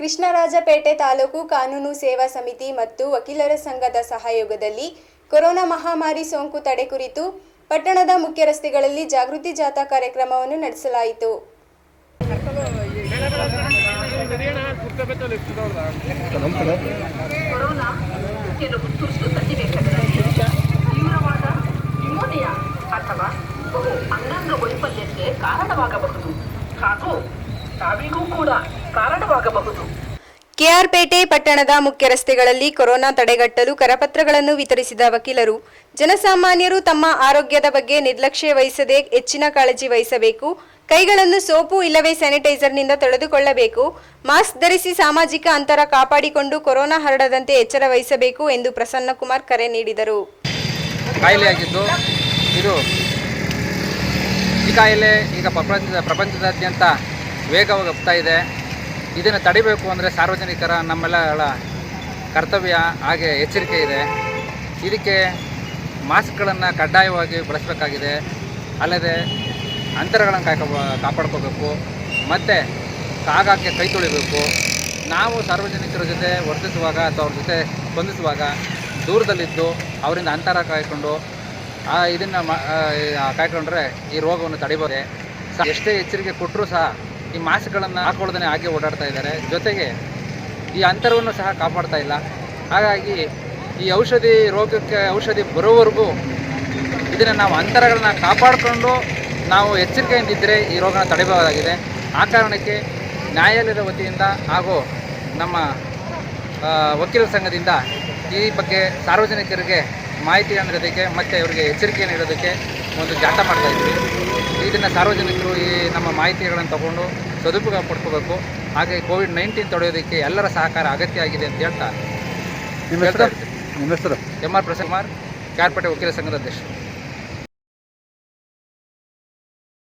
ಕೃಷ್ಣರಾಜಪೇಟೆ ತಾಲೂಕು ಕಾನೂನು ಸೇವಾ ಸಮಿತಿ ಮತ್ತು ವಕೀಲರ ಸಂಘದ ಸಹಯೋಗದಲ್ಲಿ ಕೊರೋನಾ ಮಹಾಮಾರಿ ಸೋಂಕು ತಡೆ ಕುರಿತು ಪಟ್ಟಣದ ಮುಖ್ಯ ರಸ್ತೆಗಳಲ್ಲಿ ಜಾಗೃತಿ ಜಾಥಾ ಕಾರ್ಯಕ್ರಮವನ್ನು ನಡೆಸಲಾಯಿತು. ಅಥವಾ ಬಹು ವೈಫಲ್ಯಕ್ಕೆ ಕಾರಣವಾಗಬಹುದು. ಹಾಗೂ ಸಾವಿಗೂ ಕೂಡ ಕಾರಣವಾಗಬಹುದು. ಕೆಆರ್ಪೇಟೆ ಪಟ್ಟಣದ ಮುಖ್ಯ ರಸ್ತೆಗಳಲ್ಲಿ ಕೊರೋನಾ ತಡೆಗಟ್ಟಲು ಕರಪತ್ರಗಳನ್ನು ವಿತರಿಸಿದ ವಕೀಲರು ಜನಸಾಮಾನ್ಯರು ತಮ್ಮ ಆರೋಗ್ಯದ ಬಗ್ಗೆ ನಿರ್ಲಕ್ಷ್ಯ ವಹಿಸದೆ ಹೆಚ್ಚಿನ ಕಾಳಜಿ ವಹಿಸಬೇಕು ಕೈಗಳನ್ನು ಸೋಪು ಇಲ್ಲವೇ ಸ್ಯಾನಿಟೈಸರ್ನಿಂದ ತೊಳೆದುಕೊಳ್ಳಬೇಕು ಮಾಸ್ಕ್ ಧರಿಸಿ ಸಾಮಾಜಿಕ ಅಂತರ ಕಾಪಾಡಿಕೊಂಡು ಕೊರೋನಾ ಹರಡದಂತೆ ಎಚ್ಚರ ವಹಿಸಬೇಕು ಎಂದು ಪ್ರಸನ್ನಕುಮಾರ್ ಕರೆ ನೀಡಿದರು. ಕಾಯಿಲೆಯಾಗಿದ್ದು ಇದು ಈ ಕಾಯಿಲೆ ಈಗ ಪ್ರಪಂಚದ ಪ್ರಪಂಚದಾದ್ಯಂತ ವೇಗವಾಗಿ ಹೋಗ್ತಾ ಇದೆ. ಇದನ್ನು ತಡಿಬೇಕು ಅಂದರೆ ಸಾರ್ವಜನಿಕರ ನಮ್ಮೆಲ್ಲರ ಕರ್ತವ್ಯ, ಹಾಗೆ ಎಚ್ಚರಿಕೆ ಇದೆ. ಇದಕ್ಕೆ ಮಾಸ್ಕ್ಗಳನ್ನು ಕಡ್ಡಾಯವಾಗಿ ಬಳಸಬೇಕಾಗಿದೆ. ಅಲ್ಲದೆ ಅಂತರಗಳನ್ನು ಕಾಯ್ಕ, ಕಾಪಾಡ್ಕೋಬೇಕು. ಮತ್ತು ಕಾಗಕ್ಕೆ ಕೈ ತೊಳಿಬೇಕು. ನಾವು ಸಾರ್ವಜನಿಕರ ಜೊತೆ ವರ್ತಿಸುವಾಗ ಅಥವಾ ಅವ್ರ ಜೊತೆ ಸ್ಪಂದಿಸುವಾಗ ದೂರದಲ್ಲಿದ್ದು ಅವರಿಂದ ಅಂತರ ಕಾಯ್ಕೊಂಡು ಇದನ್ನು ಮಾ ಕಾಯ್ಕೊಂಡ್ರೆ ಈ ರೋಗವನ್ನು ತಡಿಬೋದೆ. ಎಷ್ಟೇ ಎಚ್ಚರಿಕೆ ಕೊಟ್ಟರೂ ಸಹ ಈ ಮಾಸ್ಕ್ಗಳನ್ನು ಹಾಕೊಳ್ಳದೇ ಹಾಗೆ ಓಡಾಡ್ತಾ ಇದ್ದಾರೆ. ಜೊತೆಗೆ ಈ ಅಂತರವನ್ನು ಸಹ ಕಾಪಾಡ್ತಾ ಇಲ್ಲ. ಹಾಗಾಗಿ ಈ ಔಷಧಿ ರೋಗಕ್ಕೆ ಔಷಧಿ ಬರೋವರೆಗೂ ಇದನ್ನು ನಾವು ಅಂತರಗಳನ್ನ ಕಾಪಾಡಿಕೊಂಡು ನಾವು ಎಚ್ಚರಿಕೆಯಿಂದ ಇದ್ದರೆ ಈ ರೋಗನ ತಡೆಯಬಹುದಾಗಿದೆ. ಆ ಕಾರಣಕ್ಕೆ ನ್ಯಾಯಾಲಯದ ವತಿಯಿಂದ ಹಾಗೂ ನಮ್ಮ ವಕೀಲರ ಸಂಘದಿಂದ ಈ ಬಗ್ಗೆ ಸಾರ್ವಜನಿಕರಿಗೆ ಮಾಹಿತಿ ನೀಡೋದಕ್ಕೆ ಮತ್ತು ಅವರಿಗೆ ಎಚ್ಚರಿಕೆ ನೀಡೋದಕ್ಕೆ ಒಂದು ಜಾಟ ಮಾಡ್ತಾ ಇದ್ವಿ ಇದನ್ನು ಸಾರ್ವಜನಿಕರು ಈ ನಮ್ಮ ಮಾಹಿತಿಗಳನ್ನು ತಗೊಂಡು ಸದುಪಯೋಗ ಪಡ್ಕೋಬೇಕು. ಹಾಗೆ ಕೋವಿಡ್ ನೈನ್ಟೀನ್ ತಡೆಯೋದಕ್ಕೆ ಎಲ್ಲರ ಸಹಕಾರ ಅಗತ್ಯ ಆಗಿದೆ ಅಂತ ಹೇಳ್ತಾ ನಿಮ್ಮ ಹೆಸರು? ನಿಮ್ಮ ಹೆಸರು? ಎಂ ಆರ್ ಪ್ರಸನ್ನ ಕುಮಾರ್ ಕಾರ್ಪೇಟೆ ವಕೀಲ ಸಂಘದ ಅಧ್ಯಕ್ಷರು.